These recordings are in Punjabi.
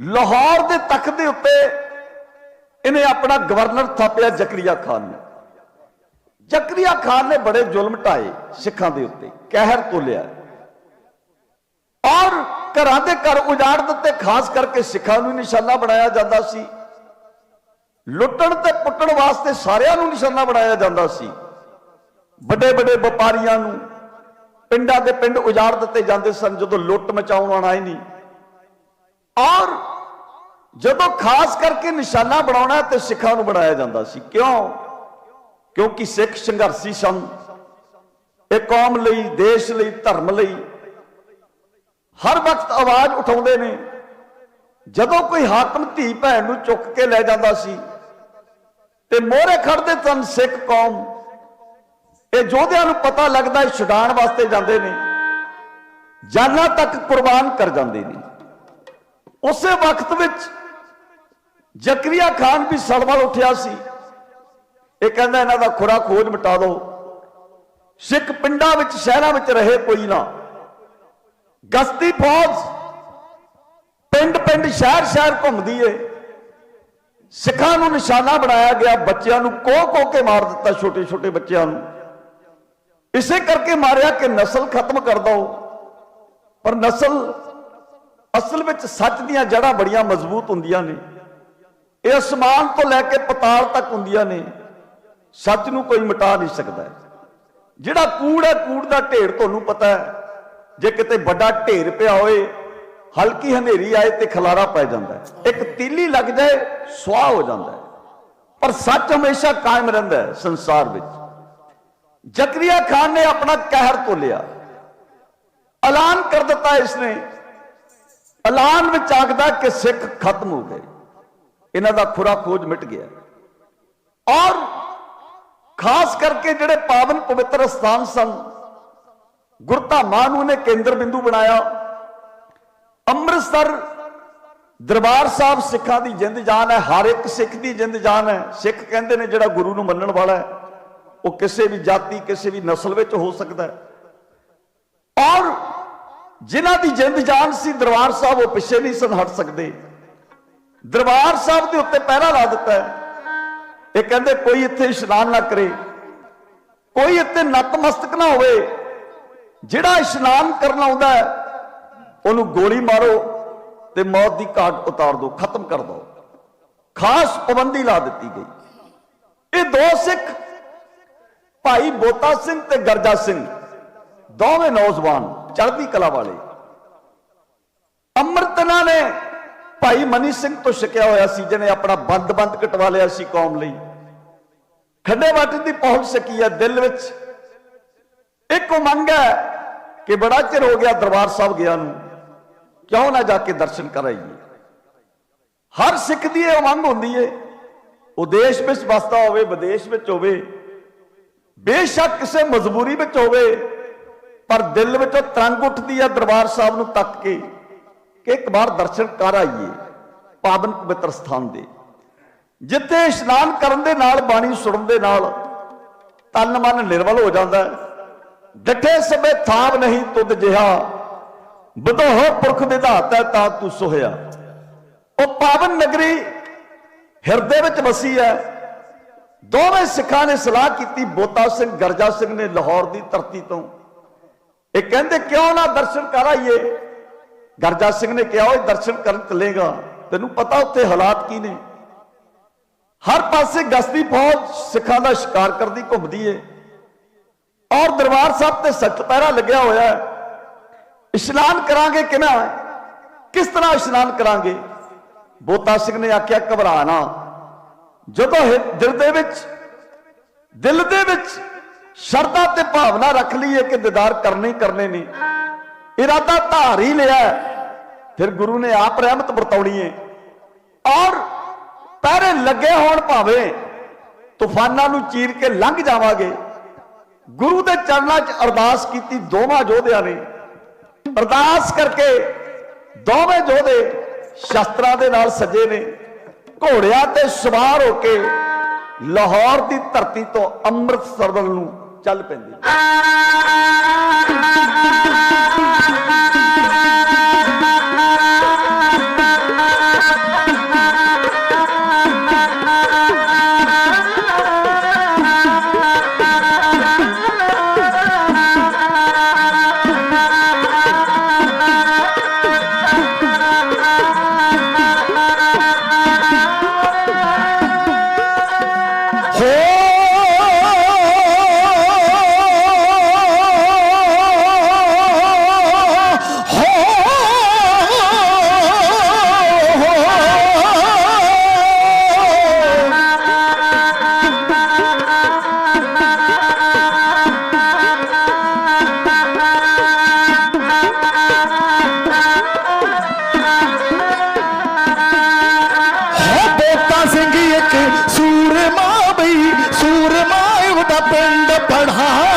ਲਾਹੌਰ ਦੇ ਤਖਤ ਦੇ ਉੱਤੇ ਇਹਨੇ ਆਪਣਾ ਗਵਰਨਰ ਥਾਪਿਆ ਜ਼ਕਰੀਆ ਖਾਨ ਨੇ। ਜ਼ਕਰੀਆ ਖਾਨ ਨੇ ਬੜੇ ਜ਼ੁਲਮ ਢਾਏ ਸਿੱਖਾਂ ਦੇ ਉੱਤੇ, ਕਹਿਰ ਤੋਲਿਆ। ਔਰ ਘਰਾਂ ਦੇ ਘਰ ਉਜਾੜ ਦਿੱਤੇ, ਖਾਸ ਕਰਕੇ ਸਿੱਖਾਂ ਨੂੰ ਨਿਸ਼ਾਨਾ ਬਣਾਇਆ ਜਾਂਦਾ ਸੀ। ਲੁੱਟਣ ਤੇ ਪੁੱਟਣ ਵਾਸਤੇ ਸਾਰਿਆਂ ਨੂੰ ਨਿਸ਼ਾਨਾ ਬਣਾਇਆ ਜਾਂਦਾ ਸੀ। ਵੱਡੇ ਵੱਡੇ ਵਪਾਰੀਆਂ ਨੂੰ ਪਿੰਡਾਂ ਦੇ ਪਿੰਡ ਉਜਾੜ ਦਿੱਤੇ ਜਾਂਦੇ ਸਨ ਜਦੋਂ ਲੁੱਟ ਮਚਾਉਣ ਆਣਾ ਹੀ ਨਹੀਂ। ਔਰ ਜਦੋਂ ਖਾਸ ਕਰਕੇ ਨਿਸ਼ਾਨਾ ਬਣਾਉਣਾ ਤੇ ਸਿੱਖਾਂ ਨੂੰ ਬਣਾਇਆ ਜਾਂਦਾ ਸੀ। ਕਿਉਂ? ਕਿਉਂਕਿ ਸਿੱਖ ਸੰਘਰਸ਼ੀ ਸਨ। ਇਹ ਕੌਮ ਲਈ, ਦੇਸ਼ ਲਈ, ਧਰਮ ਲਈ ਹਰ ਵਕਤ ਆਵਾਜ਼ ਉਠਾਉਂਦੇ ਨੇ। ਜਦੋਂ ਕੋਈ ਹਾਕਮ ਧੀ ਭੈਣ ਨੂੰ ਚੁੱਕ ਕੇ ਲੈ ਜਾਂਦਾ ਸੀ ਤੇ ਮੋਹਰੇ ਖੜਦੇ ਸਨ ਸਿੱਖ ਕੌਮ ਇਹ ਯੋਧਿਆਂ ਨੂੰ ਪਤਾ ਲੱਗਦਾ ਇਹ ਛੁਡਾਉਣ ਵਾਸਤੇ ਜਾਂਦੇ ਨੇ। ਜਾਨਾਂ ਤੱਕ ਕੁਰਬਾਨ ਕਰ ਜਾਂਦੇ ਨੇ। ਉਸੇ ਵਕਤ ਵਿੱਚ ਜ਼ਕਰੀਆ ਖਾਨ ਵੀ ਸੜਵਲ ਉੱਠਿਆ ਸੀ। ਇਹ ਕਹਿੰਦਾ, ਇਹਨਾਂ ਦਾ ਖੁਰਾ ਖੋਜ ਮਿਟਾ ਦਿਓ। ਸਿੱਖ ਪਿੰਡਾਂ ਵਿੱਚ, ਸ਼ਹਿਰਾਂ ਵਿੱਚ ਰਹੇ ਕੋਈ ਨਾ। ਗਸਤੀ ਫੌਜ ਪਿੰਡ ਪਿੰਡ, ਸ਼ਹਿਰ ਸ਼ਹਿਰ ਘੁੰਮਦੀ ਏ। ਸਿੱਖਾਂ ਨੂੰ ਨਿਸ਼ਾਨਾ ਬਣਾਇਆ ਗਿਆ। ਬੱਚਿਆਂ ਨੂੰ ਕੋਹ ਕੋਹ ਕੇ ਮਾਰ ਦਿੱਤਾ ਛੋਟੇ ਛੋਟੇ ਬੱਚਿਆਂ ਨੂੰ। ਇਸੇ ਕਰਕੇ ਮਾਰਿਆ ਕਿ ਨਸਲ ਖਤਮ ਕਰ ਦੋ ਪਰ ਨਸਲ ਅਸਲ ਵਿੱਚ ਸੱਚ ਦੀਆਂ ਜੜ੍ਹਾਂ ਬੜੀਆਂ ਮਜ਼ਬੂਤ ਹੁੰਦੀਆਂ ਨੇ। ਇਹ ਅਸਮਾਨ ਤੋਂ ਲੈ ਕੇ ਪਤਾਲ ਤੱਕ ਹੁੰਦੀਆਂ ਨੇ। ਸੱਚ ਨੂੰ ਕੋਈ ਮਿਟਾ ਨਹੀਂ ਸਕਦਾ। ਜਿਹੜਾ ਕੂੜ ਹੈ, ਕੂੜ ਦਾ ਢੇਰ ਤੁਹਾਨੂੰ ਪਤਾ ਹੈ। ਜੇ ਕਿਤੇ ਵੱਡਾ ਢੇਰ ਪਿਆ ਹੋਏ, ਹਲਕੀ ਹਨੇਰੀ ਆਏ ਤੇ ਖਲਾਰਾ ਪੈ ਜਾਂਦਾ ਇੱਕ ਤੀਲੀ ਲੱਗ ਜਾਏ, ਸੁਆਹ ਹੋ ਜਾਂਦਾ ਪਰ ਸੱਚ ਹਮੇਸ਼ਾ ਕਾਇਮ ਰਹਿੰਦਾ ਸੰਸਾਰ ਵਿੱਚ। ਜ਼ਕਰੀਆ ਖਾਨ ਨੇ ਆਪਣਾ ਕਹਿਰ ਤੋਲਿਆ। ਐਲਾਨ ਕਰ ਦਿੱਤਾ ਇਸਨੇ। ਐਲਾਨ ਵਿੱਚ ਆਖਦਾ ਕਿ ਸਿੱਖ ਖਤਮ ਹੋ ਗਏ। ਇਹਨਾਂ ਦਾ ਖੁਰਾ ਖੋਜ ਮਿਟ ਗਿਆ। ਔਰ ਖਾਸ ਕਰਕੇ ਜਿਹੜੇ ਪਾਵਨ ਪਵਿੱਤਰ ਸਥਾਨ ਸਨ ਗੁਰਧਾਮਾਂ ਨੂੰ ਨੇ ਕੇਂਦਰ ਬਿੰਦੂ ਬਣਾਇਆ। ਅੰਮ੍ਰਿਤਸਰ ਦਰਬਾਰ ਸਾਹਿਬ ਸਿੱਖਾਂ ਦੀ ਜਿੰਦ ਜਾਨ ਹੈ, ਹਰ ਇੱਕ ਸਿੱਖ ਦੀ ਜਿੰਦ ਜਾਨ ਹੈ। ਸਿੱਖ ਕਹਿੰਦੇ ਨੇ ਜਿਹੜਾ ਗੁਰੂ ਨੂੰ ਮੰਨਣ ਵਾਲਾ ਹੈ। ਉਹ ਕਿਸੇ ਵੀ ਜਾਤੀ, ਕਿਸੇ ਵੀ ਨਸਲ ਵਿੱਚ ਹੋ ਸਕਦਾ ਹੈ। ਔਰ ਜਿਨ੍ਹਾਂ ਦੀ ਜਿੰਦ ਜਾਨ ਸੀ, ਦਰਬਾਰ ਸਾਹਿਬ ਉਹ ਪਿੱਛੇ ਨਹੀਂ ਸਨ ਹਟ ਸਕਦੇ। ਦਰਬਾਰ ਸਾਹਿਬ ਦੇ ਉੱਤੇ ਪਹਿਰਾ ਲਾ ਦਿੱਤਾ ਹੈ। ਇਹ ਕਹਿੰਦੇ, ਕੋਈ ਇੱਥੇ ਇਸ਼ਨਾਨ ਨਾ ਕਰੇ। ਕੋਈ ਇੱਥੇ ਨਤਮਸਤਕ ਨਾ ਹੋਵੇ। ਜਿਹੜਾ ਇਸ਼ਨਾਨ ਕਰਨ ਆਉਂਦਾ ਉਹਨੂੰ ਗੋਲੀ ਮਾਰੋ ਤੇ ਮੌਤ ਦੀ ਘਾਟ ਉਤਾਰ ਦਿਓ, ਖਤਮ ਕਰ ਦਿਓ। ਖਾਸ ਪਾਬੰਦੀ ਲਾ ਦਿੱਤੀ ਗਈ। ਇਹ ਦੋ ਸਿੱਖ ਭਾਈ ਬੋਤਾ ਸਿੰਘ ਤੇ ਗਰਜਾ ਸਿੰਘ, ਦੋਵੇਂ ਨੌਜਵਾਨ ਚੜ੍ਹਦੀ ਕਲਾ ਵਾਲੇ। ਅੰਮ੍ਰਿਤਨਾ ਨੇ ਭਾਈ ਮਨੀ ਸਿੰਘ ਤੋਂ ਛਕਿਆ ਹੋਇਆ ਸੀ, ਜਿਹਨੇ ਆਪਣਾ ਬੰਦ-ਬੰਦ ਕਟਵਾ ਲਿਆ ਸੀ ਕੌਮ ਲਈ। ਖੰਡੇ ਵੱਟ ਦੀ ਪਹੁੰਚ ਸਕੀ ਹੈ ਦਿਲ ਵਿੱਚ। ਇੱਕ ਉਮੰਗ ਹੈ ਕਿ ਬੜਾ ਚਿਰ ਹੋ ਗਿਆ ਦਰਬਾਰ ਸਾਹਿਬ ਗਿਆ ਨੂੰ। ਕਿਉਂ ਨਾ ਜਾ ਕੇ ਦਰਸ਼ਨ ਕਰਾਈਏ? ਹਰ ਸਿੱਖ ਦੀ ਇਹ ਉਮੰਗ ਹੁੰਦੀ ਏ, ਉਹ ਦੇਸ਼ ਵਿੱਚ ਵਸਦਾ ਹੋਵੇ, ਵਿਦੇਸ਼ ਵਿੱਚ ਹੋਵੇ ਬੇਸ਼ੱਕ ਕਿਸੇ ਮਜਬੂਰੀ ਵਿੱਚ ਹੋਵੇ, ਪਰ ਦਿਲ ਵਿੱਚੋਂ ਤਰੰਗ ਉੱਠਦੀ ਹੈ ਦਰਬਾਰ ਸਾਹਿਬ ਨੂੰ ਤੱਕ ਕੇ ਕਿ ਇੱਕ ਵਾਰ ਦਰਸ਼ਨ ਕਰ ਆਈਏ, ਪਾਵਨ ਪਵਿੱਤਰ ਸਥਾਨ ਦੇ। ਜਿੱਥੇ ਇਸ਼ਨਾਨ ਕਰਨ ਦੇ ਨਾਲ, ਬਾਣੀ ਸੁਣਨ ਦੇ ਨਾਲ ਤਨ ਮਨ ਨਿਰਵਲ ਹੋ ਜਾਂਦਾ ਹੈ। ਡਠੇ ਸਭੇ ਥਾਪ ਨਹੀਂ ਤੁਧ ਜਿਹਾ ਬਦੋਹ ਪੁਰਖ ਵਿਧਾਤਾ ਤਾਂ ਤੂੰ ਸੋਹਿਆ। ਉਹ ਪਾਵਨ ਨਗਰੀ ਹਿਰਦੇ ਵਿੱਚ ਵਸੀ ਹੈ। ਦੋਵੇਂ ਸਿੱਖਾਂ ਨੇ ਸਲਾਹ ਕੀਤੀ, ਬੋਤਾ ਸਿੰਘ, ਗਰਜਾ ਸਿੰਘ ਨੇ ਲਾਹੌਰ ਦੀ ਧਰਤੀ ਤੋਂ। ਇਹ ਕਹਿੰਦੇ, ਕਿਉਂ ਨਾ ਦਰਸ਼ਨ ਕਰ ਆਈਏ? ਗਰਜਾ ਸਿੰਘ ਨੇ ਕਿਹਾ, ਓਏ, ਦਰਸ਼ਨ ਕਰਨ ਚੱਲੇਗਾ। ਤੈਨੂੰ ਪਤਾ ਉੱਥੇ ਹਾਲਾਤ ਕੀ ਨੇ? ਹਰ ਪਾਸੇ ਗਸਤੀ ਫੌਜ ਸਿੱਖਾਂ ਦਾ ਸ਼ਿਕਾਰ ਕਰਦੀ ਘੁੰਮਦੀ ਏ। ਔਰ ਦਰਬਾਰ ਸਾਹਿਬ ਤੇ ਸਖਤ ਪਹਿਰਾ ਲੱਗਿਆ ਹੋਇਆ ਹੈ। ਇਸ਼ਨਾਨ ਕਰਾਂਗੇ ਕਿਵੇਂ ਕਿਸ ਤਰ੍ਹਾਂ ਇਸ਼ਨਾਨ ਕਰਾਂਗੇ? ਬੋਤਾ ਸਿੰਘ ਨੇ ਆਖਿਆ, ਘਬਰਾ ਨਾ। ਜਦੋਂ ਹਿ- ਦਿਲ ਦੇ ਵਿੱਚ, ਦਿਲ ਦੇ ਵਿੱਚ ਸ਼ਰਧਾ ਤੇ ਭਾਵਨਾ ਰੱਖ ਲਈਏ ਕਿ ਦੀਦਾਰ ਕਰਨੇ ਹੀ ਕਰਨੇ ਨੇ ਇਰਾਦਾ ਧਾਰ ਹੀ ਲਿਆ ਫਿਰ ਗੁਰੂ ਨੇ ਆਪ ਰਹਿਮਤ ਵਰਤਾਉਣੀ ਹੈ। ਔਰ ਪਹਿਰੇ ਲੱਗੇ ਹੋਣ ਭਾਵੇਂ ਤੂਫਾਨਾਂ ਨੂੰ ਚੀਰ ਕੇ ਲੰਘ ਜਾਵਾਂਗੇ। ਗੁਰੂ ਦੇ ਚਰਨਾਂ 'ਚ ਅਰਦਾਸ ਕੀਤੀ ਦੋਵਾਂ ਯੋਧਿਆਂ ਨੇ। ਅਰਦਾਸ ਕਰਕੇ ਦੋਵੇਂ ਯੋਧੇ ਸ਼ਸਤਰਾਂ ਦੇ ਨਾਲ ਸਜੇ ਨੇ। ਘੋੜਿਆਂ ਤੇ ਸਵਾਰ ਹੋ ਕੇ ਲਾਹੌਰ ਦੀ ਧਰਤੀ ਤੋਂ ਅੰਮ੍ਰਿਤਸਰ ਵੱਲ ਨੂੰ ਚੱਲ ਪੈਂਦੇ। ਪਿੰਡ ਪੜਾ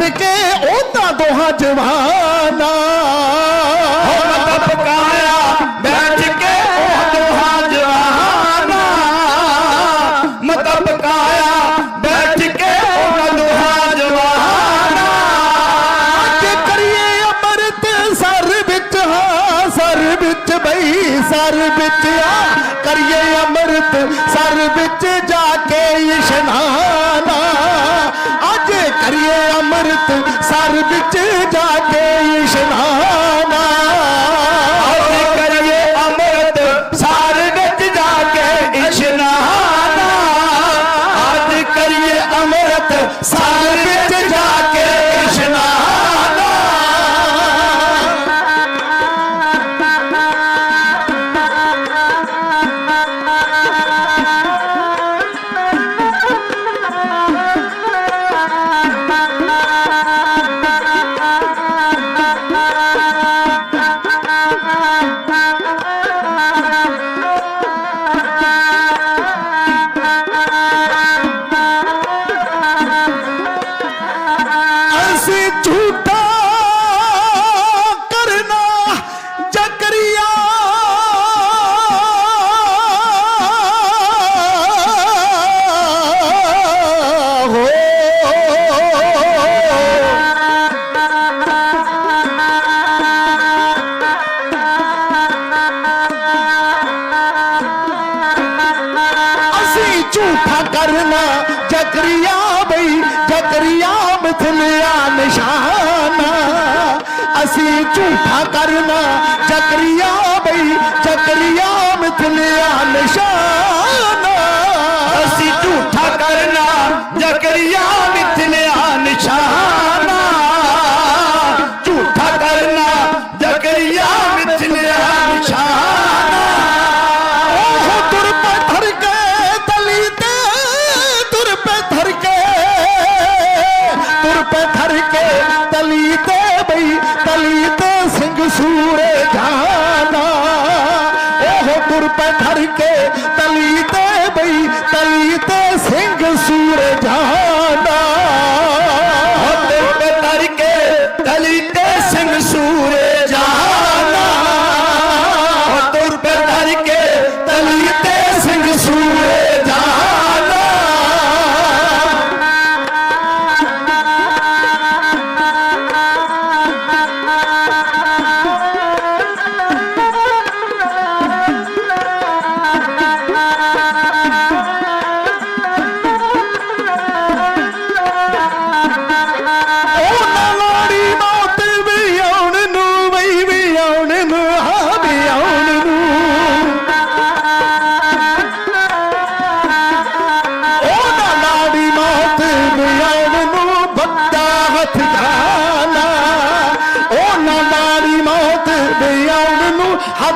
ਬੈਠ ਕੇ ਉਹਨਾਂ ਦੋਹਾਂ ਜਵਾਨ পিছে जाके इश्ना ककरिया बई ककरिया मिथलिया निशाना असी झूठा करना चकरिया बई चकरिया मिथलिया निशाना असी झूठा करना जकरिया रुपए धर के तली ते बई तली ते सिंह सू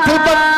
people.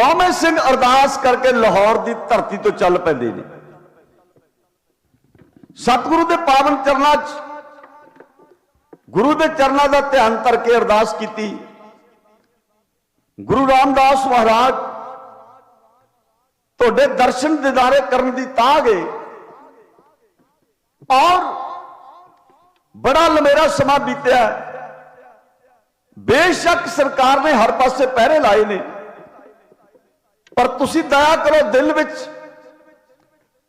ਦੋਵੇਂ ਸਿੰਘ ਅਰਦਾਸ ਕਰਕੇ ਲਾਹੌਰ ਦੀ ਧਰਤੀ ਤੋਂ ਚੱਲ ਪੈਂਦੇ ਨੇ। ਸਤਿਗੁਰੂ ਦੇ ਪਾਵਨ ਚਰਨਾਂ 'ਚ ਗੁਰੂ ਦੇ ਚਰਨਾਂ ਦਾ ਧਿਆਨ ਧਰ ਕੇ ਅਰਦਾਸ ਕੀਤੀ। ਗੁਰੂ ਰਾਮਦਾਸ ਮਹਾਰਾਜ ਤੁਹਾਡੇ ਦਰਸ਼ਨ ਦਿਦਾਰੇ ਕਰਨ ਦੀ ਤਾਂਘ ਗਏ ਔਰ ਬੜਾ ਲਮੇਰਾ ਸਮਾਂ ਬੀਤਿਆ। ਬੇਸ਼ੱਕ ਸਰਕਾਰ ਨੇ ਹਰ ਪਾਸੇ ਪਹਿਰੇ ਲਾਏ ਨੇ। ਪਰ ਤੁਸੀਂ ਦਇਆ ਕਰੋ ਦਿਲ ਵਿੱਚ।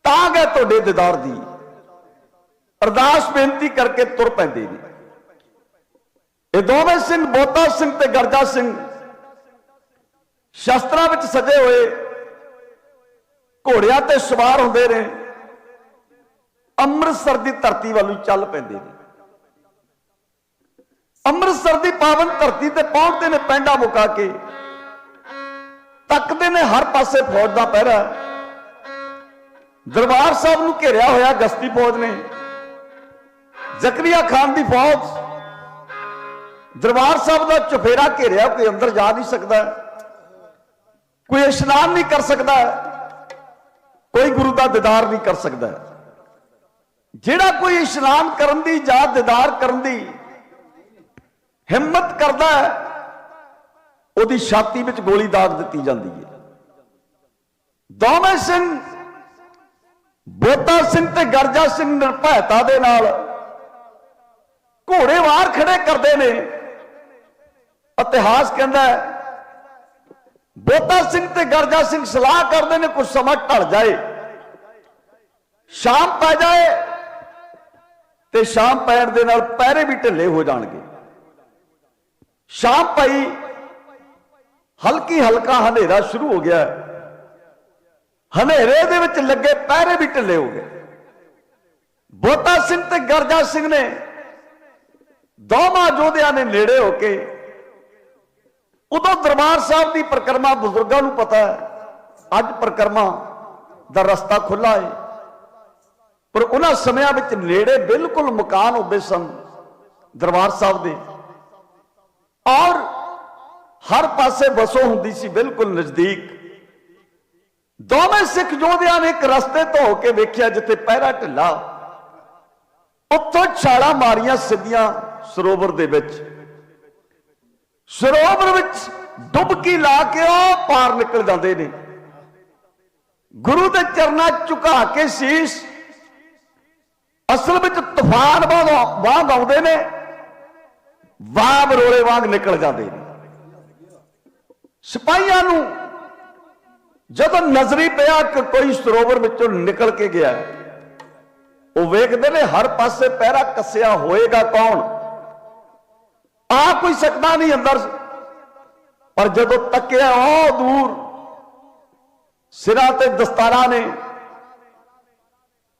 ਤਾਂ ਗਏ ਤੁਹਾਡੇ ਦਿਦਾਰ ਦੀ ਅਰਦਾਸ ਬੇਨਤੀ ਕਰਕੇ ਤੁਰ ਪੈਂਦੇ ਨੇ ਇਹ ਦੋਵੇਂ ਸਿੰਘ, ਬੋਤਾ ਸਿੰਘ ਤੇ ਗਰਜਾ ਸਿੰਘ ਸ਼ਸਤਰਾਂ ਵਿੱਚ ਸਜੇ ਹੋਏ। ਘੋੜਿਆਂ ਤੇ ਸਵਾਰ ਹੁੰਦੇ ਨੇ। ਅੰਮ੍ਰਿਤਸਰ ਦੀ ਧਰਤੀ ਵੱਲ ਚੱਲ ਪੈਂਦੇ ਨੇ। ਅੰਮ੍ਰਿਤਸਰ ਦੀ ਪਾਵਨ ਧਰਤੀ ਤੇ ਪਹੁੰਚਦੇ ਨੇ ਪੈਂਡਾ ਮੁਕਾ ਕੇ। ਤੱਕਦੇ ਨੇ ਹਰ ਪਾਸੇ ਫੌਜ ਦਾ ਪਹਿਰਾ। ਦਰਬਾਰ ਸਾਹਿਬ ਨੂੰ ਘੇਰਿਆ ਹੋਇਆ ਗਸਤੀ ਫੌਜ ਨੇ। ਜ਼ਕਰੀਆ ਖਾਨ ਦੀ ਫੌਜ। ਦਰਬਾਰ ਸਾਹਿਬ ਦਾ ਚੁਫੇਰਾ ਘੇਰਿਆ ਕੋਈ ਅੰਦਰ ਜਾ ਨਹੀਂ ਸਕਦਾ। ਕੋਈ ਇਸ਼ਨਾਨ ਨਹੀਂ ਕਰ ਸਕਦਾ। ਕੋਈ ਗੁਰੂ ਦਾ ਦੀਦਾਰ ਨਹੀਂ ਕਰ ਸਕਦਾ। ਜਿਹੜਾ ਕੋਈ ਇਸ਼ਨਾਨ ਕਰਨ ਦੀ ਜਾਂ ਦੀਦਾਰ ਕਰਨ ਦੀ ਹਿੰਮਤ ਕਰਦਾ ਹੈ ਉਹਦੀ ਛਾਤੀ ਵਿੱਚ ਗੋਲੀ ਦਾਗ ਦਿੱਤੀ ਜਾਂਦੀ ਹੈ। ਦੋਵੇਂ ਸਿੰਘ, ਬੋਤਾ ਸਿੰਘ ਤੇ ਗਰਜਾ ਸਿੰਘ ਨਿਰਭੈਤਾ ਦੇ ਨਾਲ ਘੋੜੇ ਵਾਰ ਖੜੇ ਕਰਦੇ ਨੇ। ਇਤਿਹਾਸ ਕਹਿੰਦਾ ਹੈ, ਬੋਤਾ ਸਿੰਘ ਤੇ ਗਰਜਾ ਸਿੰਘ ਸਲਾਹ ਕਰਦੇ ਨੇ ਕੁਝ ਸਮਾਂ ਢਲ ਜਾਏ। ਸ਼ਾਮ ਪੈ ਜਾਏ ਤੇ ਸ਼ਾਮ ਪੈਣ ਦੇ ਨਾਲ ਪਹਿਰੇ ਵੀ ਢਿੱਲੇ ਹੋ ਜਾਣਗੇ। ਸ਼ਾਮ ਪਈ ਹਲਕੀ ਹਲਕਾ ਹਨੇਰਾ ਸ਼ੁਰੂ ਹੋ ਗਿਆ। ਹਨੇਰੇ ਦੇ ਵਿੱਚ ਲੱਗੇ ਪਹਿਰੇ ਵੀ ਢਿੱਲੇ ਹੋ ਗਏ। ਬੋਤਾ ਸਿੰਘ ਤੇ ਗਰਜਾ ਸਿੰਘ ਨੇ ਦੋਵਾਂ ਯੋਧਿਆਂ ਨੇ ਨੇੜੇ ਹੋ ਕੇ ਉਦੋਂ ਦਰਬਾਰ ਸਾਹਿਬ ਦੀ ਪ੍ਰਕਰਮਾ ਬਜ਼ੁਰਗਾਂ ਨੂੰ ਪਤਾ ਹੈ। ਅੱਜ ਪ੍ਰਕਰਮਾ ਦਾ ਰਸਤਾ ਖੁੱਲਾ ਹੈ। ਪਰ ਉਹਨਾਂ ਸਮਿਆਂ ਵਿੱਚ ਨੇੜੇ ਬਿਲਕੁਲ ਮਕਾਨ ਹੁੰਦੇ ਸਨ ਦਰਬਾਰ ਸਾਹਿਬ ਦੇ। ਔਰ ਹਰ ਪਾਸੇ ਵਸੋ ਹੁੰਦੀ ਸੀ ਬਿਲਕੁਲ ਨਜ਼ਦੀਕ। ਦੋਵੇਂ ਸਿੱਖ ਯੋਧਿਆਂ ਨੇ ਇੱਕ ਰਸਤੇ ਤੋਂ ਹੋ ਕੇ ਵੇਖਿਆ ਜਿੱਥੇ ਪਹਿਰਾ ਢਿੱਲਾ। ਉੱਥੋਂ ਛਾਲਾਂ ਮਾਰੀਆਂ ਸਿੱਧੀਆਂ ਸਰੋਵਰ ਦੇ ਵਿੱਚ। ਸਰੋਵਰ ਵਿੱਚ ਡੁੱਬਕੀ ਲਾ ਕੇ ਉਹ ਪਾਰ ਨਿਕਲ ਜਾਂਦੇ ਨੇ। ਗੁਰੂ ਦੇ ਚਰਨਾਂ ਝੁਕਾ ਕੇ ਸੀਸ। ਅਸਲ ਵਿੱਚ ਤੂਫਾਨ ਵਾਂਗ ਵਾਂਗ ਆਉਂਦੇ ਨੇ। ਵਾਹ ਬਰੋਲੇ ਵਾਂਗ ਨਿਕਲ ਜਾਂਦੇ ਨੇ। ਸਿਪਾਹੀਆਂ ਨੂੰ ਜਦੋਂ ਨਜ਼ਰੀ ਪਿਆ ਕਿ ਕੋਈ ਸਰੋਵਰ ਵਿੱਚੋਂ ਨਿਕਲ ਕੇ ਗਿਆ ਉਹ ਵੇਖਦੇ ਨੇ ਹਰ ਪਾਸੇ ਪਹਿਰਾ ਕੱਸਿਆ ਹੋਏਗਾ ਕੌਣ? ਆ ਕੋਈ ਸਕਦਾ ਨਹੀਂ ਅੰਦਰ। ਪਰ ਜਦੋਂ ਤੱਕਿਆ ਉਹ ਦੂਰ, ਸਿਰਾਂ ਤੇ ਦਸਤਾਰਾਂ ਨੇ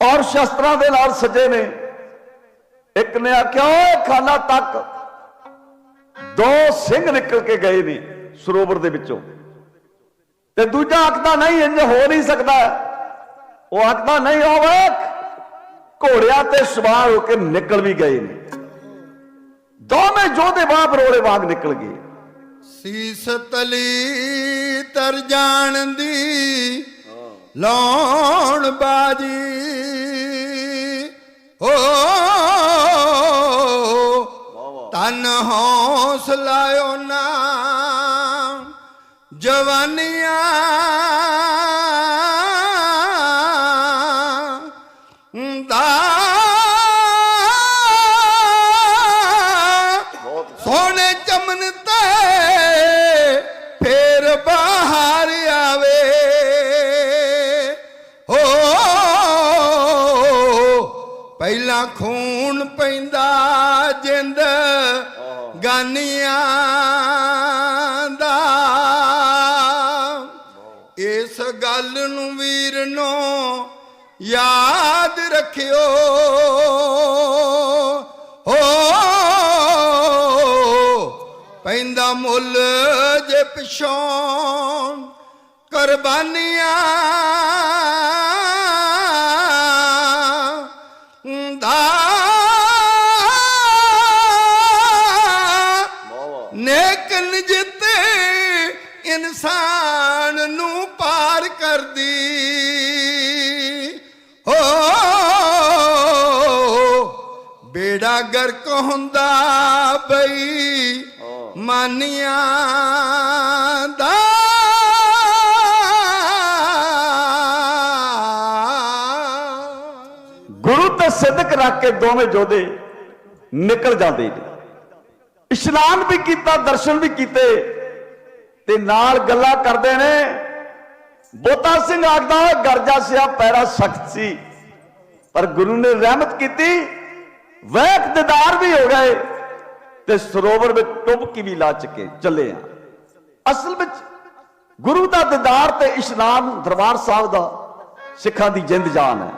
ਔਰ ਸ਼ਸਤਰਾਂ ਦੇ ਨਾਲ ਸਜੇ ਨੇ, ਇੱਕ ਨੇ ਆਖਿਆ, ਓਏ ਖਾਨਾ ਤੱਕ, ਦੋ ਸਿੰਘ ਨਿਕਲ ਕੇ ਗਏ ਨੇ। ਸਰੋਵਰ ਦੇ ਵਿੱਚੋਂ। ਤੇ ਦੂਜਾ ਆਖਦਾ ਨਹੀਂ ਇੰਜ ਹੋ ਨਹੀਂ ਸਕਦਾ। ਉਹ ਆਖਦਾ ਨਹੀਂ ਉਹ ਵੇਖ ਘੋੜਿਆਂ ਤੇ ਸਵਾਰ ਹੋ ਕੇ ਨਿਕਲ ਵੀ ਗਏ ਨੇ। ਦੋਵੇਂ ਜੋਧੇ ਬਾਹ ਬਰੋਲੇ ਵਾਂਗ ਨਿਕਲ ਗਏ। ਸੀਸ ਤਲੀ ਤਰ ਜਾਣ ਦੀ ਲਾਉਣ ਬਾਜੀ। ਓ ਤਨ ਹੌਸਲਾਇਓ ਨਾ ਜਵਾਨੀਆਂ ਦਾ ਸੋਹਣੇ ਚਮਨ ਤੇ ਫੇਰ ਬਾਹਰ ਆਵੇ। ਹੋ ਪਹਿਲਾਂ ਖੂਨ ਪੈਂਦਾ ਜਿੰਦ ਗਾਨੀਆਂ ਵੀਰ ਨੂੰ ਯਾਦ ਰੱਖਿਓ। ਹੋ ਪੈਂਦਾ ਮੁੱਲ ਜੇ ਪਿਛੋਂ ਕੁਰਬਾਨੀਆਂ ਬੇੜਾ ਗਰਕ ਹੁੰਦਾ ਬਈ? ਮਾਨੀਆਂ ਦਾ। ਗੁਰੂ ਤੇ ਸਿੱਧਕ ਰੱਖ ਕੇ ਦੋਵੇਂ ਜੋਧੇ ਨਿਕਲ ਜਾਂਦੇ ਨੇ। ਇਸ਼ਨਾਨ ਵੀ ਕੀਤਾ ਦਰਸ਼ਨ ਵੀ ਕੀਤੇ ਤੇ ਨਾਲ ਗੱਲਾਂ ਕਰਦੇ ਨੇ। ਬੋਤਾ ਸਿੰਘ ਆਖਦਾ ਗਰਜਾ ਸਿਆ ਪੈਰਾ ਸਖਤ ਸੀ। ਪਰ ਗੁਰੂ ਨੇ ਰਹਿਮਤ ਕੀਤੀ। ਵੈਖ ਦਿਦਾਰ ਵੀ ਹੋ ਗਏ ਤੇ ਸਰੋਵਰ ਵਿੱਚ ਟੁਬਕੀ ਵੀ ਲਾ ਚੁੱਕੇ, ਚੱਲੇ ਆ। ਅਸਲ ਵਿੱਚ ਗੁਰੂ ਦਾ ਦਿਦਾਰ ਤੇ ਇਸ਼ਨਾਨ ਦਰਬਾਰ ਸਾਹਿਬ ਦਾ ਸਿੱਖਾਂ ਦੀ ਜਿੰਦ ਜਾਨ ਹੈ।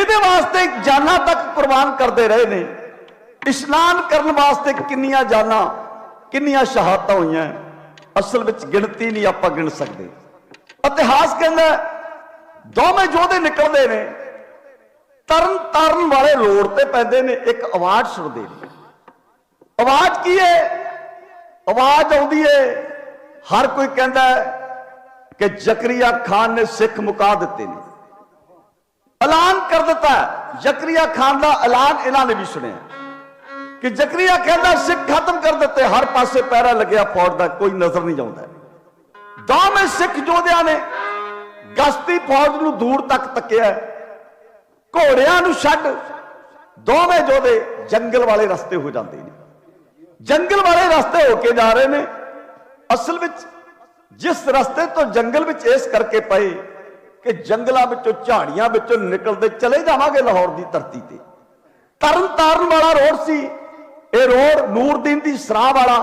ਇਹਦੇ ਵਾਸਤੇ ਜਾਨਾਂ ਤੱਕ ਕੁਰਬਾਨ ਕਰਦੇ ਰਹੇ ਨੇ। ਇਸ਼ਨਾਨ ਕਰਨ ਵਾਸਤੇ ਕਿੰਨੀਆਂ ਜਾਨਾਂ, ਕਿੰਨੀਆਂ ਸ਼ਹਾਦਤਾਂ ਹੋਈਆਂ। ਅਸਲ ਵਿੱਚ ਗਿਣਤੀ ਨਹੀਂ ਆਪਾਂ ਗਿਣ ਸਕਦੇ। ਇਤਿਹਾਸ ਕਹਿੰਦਾ ਦੋਵੇਂ ਯੋਧੇ ਨਿਕਲਦੇ ਨੇ। ਤਰਨ ਤਾਰਨ ਵਾਲੇ ਰੋਡ ਤੇ ਪੈਂਦੇ ਨੇ, ਇੱਕ ਆਵਾਜ਼ ਸੁਣਦੇ ਨੇ। ਆਵਾਜ਼ ਕੀ ਹੈ? ਆਵਾਜ਼ ਆਉਂਦੀ ਹੈ, ਹਰ ਕੋਈ ਕਹਿੰਦਾ ਕਿ ਜ਼ਕਰੀਆ ਖਾਨ ਨੇ ਸਿੱਖ ਮੁਕਾ ਦਿੱਤੇ ਨੇ। ਐਲਾਨ ਕਰ ਦਿੱਤਾ ਹੈ। ਜ਼ਕਰੀਆ ਖਾਨ ਦਾ ਐਲਾਨ ਇਹਨਾਂ ਨੇ ਵੀ ਸੁਣਿਆ। ਕਿ ਜ਼ਕਰੀਆ ਕਹਿੰਦਾ ਸਿੱਖ ਖਤਮ ਕਰ ਦਿੱਤੇ, ਹਰ ਪਾਸੇ ਪੈਰਾ ਲੱਗਿਆ, ਫੌਜ ਦਾ ਕੋਈ ਨਜ਼ਰ ਨਹੀਂ ਆਉਂਦਾ। ਦੋਵੇਂ ਸਿੱਖ ਯੋਧਿਆਂ ਨੇ ਗਸ਼ਤੀ ਫੌਜ ਨੂੰ ਦੂਰ ਤੱਕ ਤੱਕਿਆ ਘੋੜਿਆਂ ਨੂੰ ਛੱਡ ਦੋਵੇਂ ਯੋਧੇ ਜੰਗਲ ਵਾਲੇ ਰਸਤੇ ਹੋ ਜਾਂਦੇ ਨੇ। ਜੰਗਲ ਵਾਲੇ ਰਸਤੇ ਹੋ ਕੇ ਜਾ ਰਹੇ ਨੇ। ਅਸਲ ਵਿੱਚ ਜਿਸ ਰਸਤੇ ਤੋਂ ਜੰਗਲ ਵਿੱਚ ਇਸ ਕਰਕੇ ਪਏ ਕਿ ਜੰਗਲਾਂ ਵਿੱਚੋਂ ਝਾੜੀਆਂ ਵਿੱਚੋਂ ਨਿਕਲਦੇ ਚਲੇ ਜਾਵਾਂਗੇ ਲਾਹੌਰ ਦੀ ਧਰਤੀ ਤੇ। ਤਰਨ ਤਾਰਨ ਵਾਲਾ ਰੋਡ ਸੀ। ਇਹ ਰੋਡ ਨੂਰਦੀਨ ਦੀ ਸਰਾਹ ਵਾਲਾ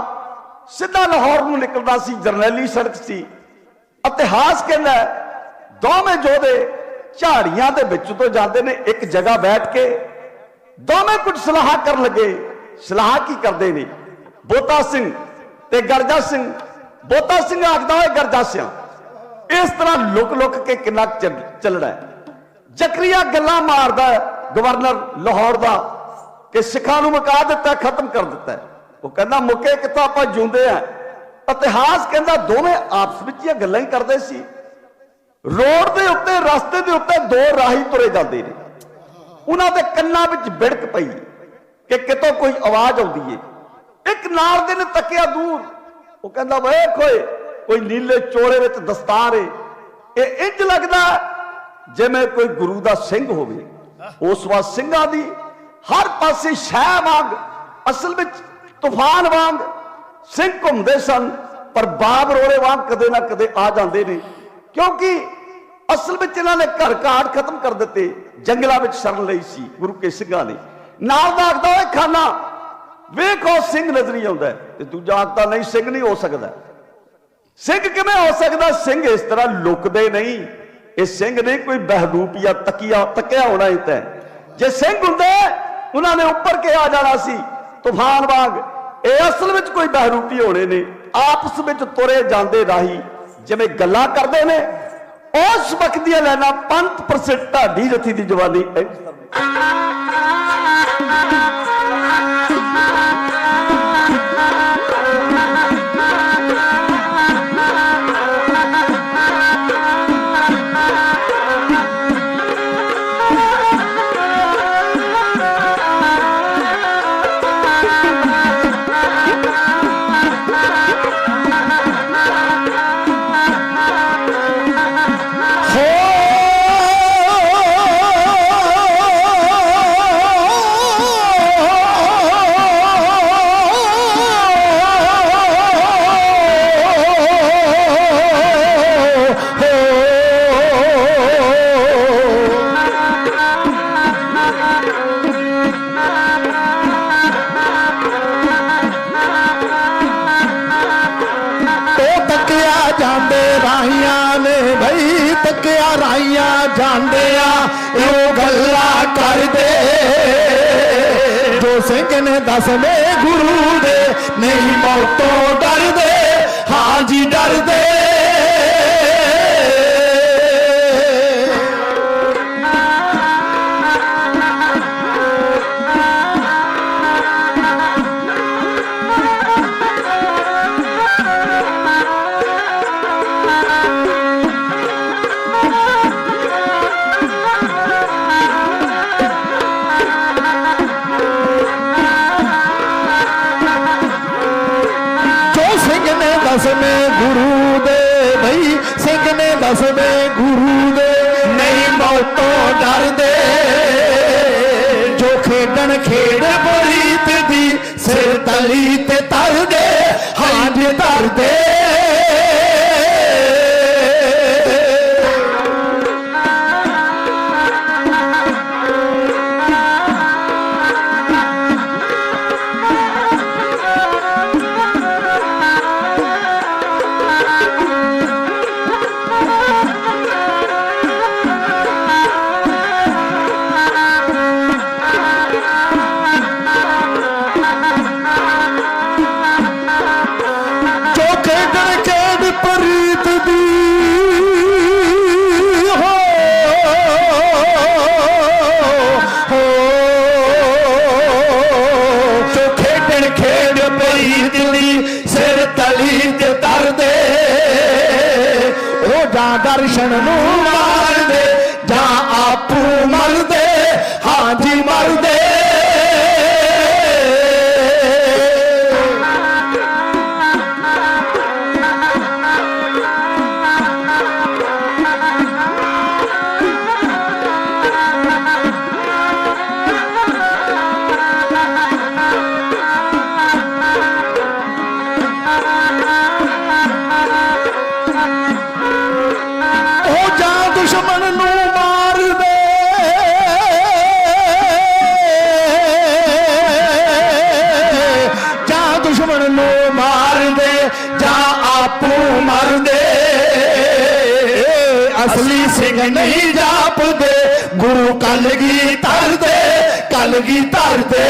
ਸਿੱਧਾ ਲਾਹੌਰ ਨੂੰ ਨਿਕਲਦਾ ਸੀ, ਜਰਨੈਲੀ ਸੜਕ ਸੀ। ਇਤਿਹਾਸ ਕਹਿੰਦਾ ਦੋਵੇਂ ਯੋਧੇ ਝਾੜੀਆਂ ਦੇ ਵਿੱਚ ਤੋਂ ਜਾਂਦੇ ਨੇ, ਇੱਕ ਜਗ੍ਹਾ ਬੈਠ ਕੇ ਦੋਵੇਂ ਕੁਝ ਸਲਾਹ ਕਰਨ ਲੱਗੇ। ਸਲਾਹ ਕੀ ਕਰਦੇ ਨੇ? ਬੋਤਾ ਸਿੰਘ ਤੇ ਗਰਜਾ ਸਿੰਘ। ਬੋਤਾ ਸਿੰਘ ਆਖਦਾ ਹੈ ਗਰਜਾ ਸਿੰਘ ਇਸ ਤਰ੍ਹਾਂ ਲੁਕ ਲੁਕ ਕੇ ਕਿੰਨਾ ਚੱਲਣਾ ਹੈ। ਜ਼ਕਰੀਆ ਗੱਲਾਂ ਮਾਰਦਾ ਗਵਰਨਰ ਲਾਹੌਰ ਦਾ, ਕਿ ਸਿੱਖਾਂ ਨੂੰ ਮੁਕਾ ਦਿੱਤਾ, ਖਤਮ ਕਰ ਦਿੱਤਾ ਉਹ ਕਹਿੰਦਾ, ਮੁੱਕੇ ਕਿੱਥੋਂ ਆਪਾਂ ਜਿਉਂਦੇ ਆ ਇਤਿਹਾਸ ਕਹਿੰਦਾ, ਦੋਵੇਂ ਆਪਸ ਵਿੱਚ ਹੀ ਗੱਲਾਂ ਹੀ ਕਰਦੇ ਸੀ। ਰੋਡ ਦੇ ਉੱਤੇ, ਰਸਤੇ ਦੇ ਉੱਤੇ ਦੋ ਰਾਹੀ ਤੁਰੇ ਜਾਂਦੇ ਨੇ। ਉਹਨਾਂ ਦੇ ਕੰਨਾਂ ਵਿੱਚ ਬਿੜਕ ਪਈ ਕਿ ਕਿਤੋਂ ਕੋਈ ਆਵਾਜ਼ ਆਉਂਦੀ ਏ। ਇੱਕ ਨਾਲ ਦੇ ਨੇ ਤੱਕਿਆ ਦੂਰ। ਉਹ ਕਹਿੰਦਾ ਵੇਖ ਓਏ ਕੋਈ ਨੀਲੇ ਚੋਲੇ ਵਿੱਚ ਦਸਤਾਰ ਏ। ਇਹ ਇੰਜ ਲੱਗਦਾ ਜਿਵੇਂ ਕੋਈ ਗੁਰੂ ਦਾ ਸਿੰਘ ਹੋਵੇ। ਉਸ ਵਾਰ ਸਿੰਘਾਂ ਦੀ ਹਰ ਪਾਸੇ ਸ਼ਹਿ ਵਾਂਗ, ਅਸਲ ਵਿੱਚ ਤੂਫਾਨ ਵਾਂਗ, ਸਿੰਘ ਘੁੰਮਦੇ ਸਨ, ਪਰ ਬਾਬ ਰੋੜੇ ਵਾਂਗ ਕਦੇ ਨਾ ਕਦੇ ਆ ਜਾਂਦੇ ਨੇ। ਕਿਉਂਕਿ ਅਸਲ ਵਿੱਚ ਇਹਨਾਂ ਨੇ ਘਰ ਘਾਟ ਖਤਮ ਕਰ ਦਿੱਤੇ, ਜੰਗਲਾਂ ਵਿੱਚ ਸ਼ਰਨ ਲਈ ਸੀ, ਗੁਰੂ ਕੇ ਸਿੰਘਾਂ ਨੇ ਨਾਲ ਦਾ ਆਖਦਾ, ਓਏ ਖਾਨਾ, ਵੇਖੋ ਸਿੰਘ ਨਜ਼ਰੀ ਆਉਂਦਾ ਤੇ ਦੂਜਾ ਆਖਦਾ ਨਹੀਂ, ਸਿੰਘ ਨਹੀਂ ਹੋ ਸਕਦਾ। ਸਿੰਘ ਕਿਵੇਂ ਹੋ ਸਕਦਾ? ਸਿੰਘ ਇਸ ਤਰ੍ਹਾਂ ਲੁਕਦੇ ਨਹੀਂ। ਇਹ ਸਿੰਘ ਨਹੀਂ ਕੋਈ ਬਹਿਰੂਪ ਜਾਂ ਤਕੀਆ, ਤੱਕਿਆ ਹੋਣਾ ਇਹ ਤਾਂ ਜੇ ਸਿੰਘ ਹੁੰਦੇ, ਉਹਨਾਂ ਨੇ ਉੱਪਰ ਕੇ ਆ ਜਾਣਾ ਸੀ, ਤੂਫਾਨ ਵਾਂਗ। ਇਹ ਅਸਲ ਵਿੱਚ ਕੋਈ ਬਹਿਰੂਪੀ ਹੋਣੇ ਨੇ। ਆਪਸ ਵਿੱਚ ਤੁਰੇ ਜਾਂਦੇ ਰਾਹੀ ਜਿਵੇਂ ਗੱਲਾਂ ਕਰਦੇ ਨੇ, ਉਸ ਵਕਤ ਦੀਆਂ ਲੈਣਾ ਪੰਥ ਪ੍ਰਸਿੱਧ ਢਾਡੀ ਜਥੀ ਦੀ ਜਵਾਨੀ ਇਹ ਤੱਕਿਆ ਰਾਹੀਆਂ ਜਾਂਦੇ ਆ ਇਹੋ ਗੱਲਾਂ ਕਰਦੇ। ਜੋ ਸਿੰਘ ਨੇ ਦਸਵੇਂ ਗੁਰੂ ਦੇ, ਨਹੀਂ ਮੌਤੋਂ ਡਰਦੇ, ਹਾਂ ਜੀ ਡਰਦੇ। ਦਸਵੇਂ ਗੁਰੂ ਦੇ ਬਈ ਸਿੰਘ ਨੇ ਦਸਵੇਂ ਗੁਰੂ ਦੇ। ਨਹੀਂ ਮੌਤੋਂ ਡਰਦੇ ਜਾਂ ਨਹੀਂ ਜਾਪਦੇ ਗੁਰੂ ਕਲਗੀ ਧਰਦੇ ਕਲਗੀ ਧਰਦੇ।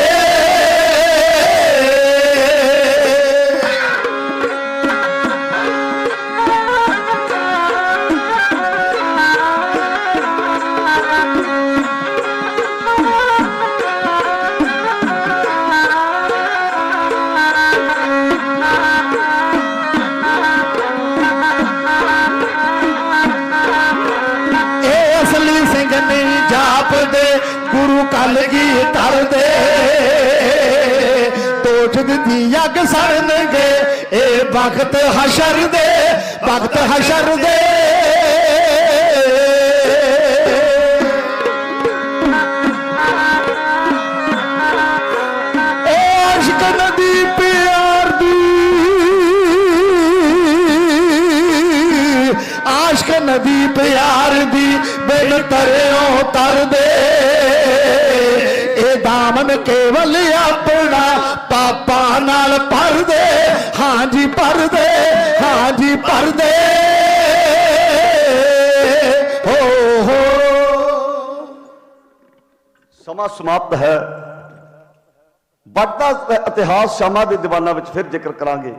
ਤੋਜਦ ਦੀ ਅੱਗ ਸੜਨਗੇ ਇਹ ਵਕਤ ਹਸ਼ਰ ਦੇ, ਵਕਤ ਹਸ਼ਰ ਦੇ। ਇਹ ਨਦੀ ਪਿਆਰ ਦੀ। ਆਸ਼ਕ ਨਦੀ ਪਿਆਰ ਦੀ, ਬਿਨ ਤਰਿਓ ਤਰਦੇ। ਇਹ ਹਾਂ ਜੀ ਹਾਂਜੀ ਹਾਂ ਜੀ ਹੋ ਹੋ। ਸਮਾਂ ਸਮਾਪਤ ਹੈ। ਵੱਡਾ ਇਤਿਹਾਸ ਸ਼ਾਮਾਂ ਦੇ ਦੀਵਾਨਾਂ ਵਿੱਚ ਫਿਰ ਜ਼ਿਕਰ ਕਰਾਂਗੇ।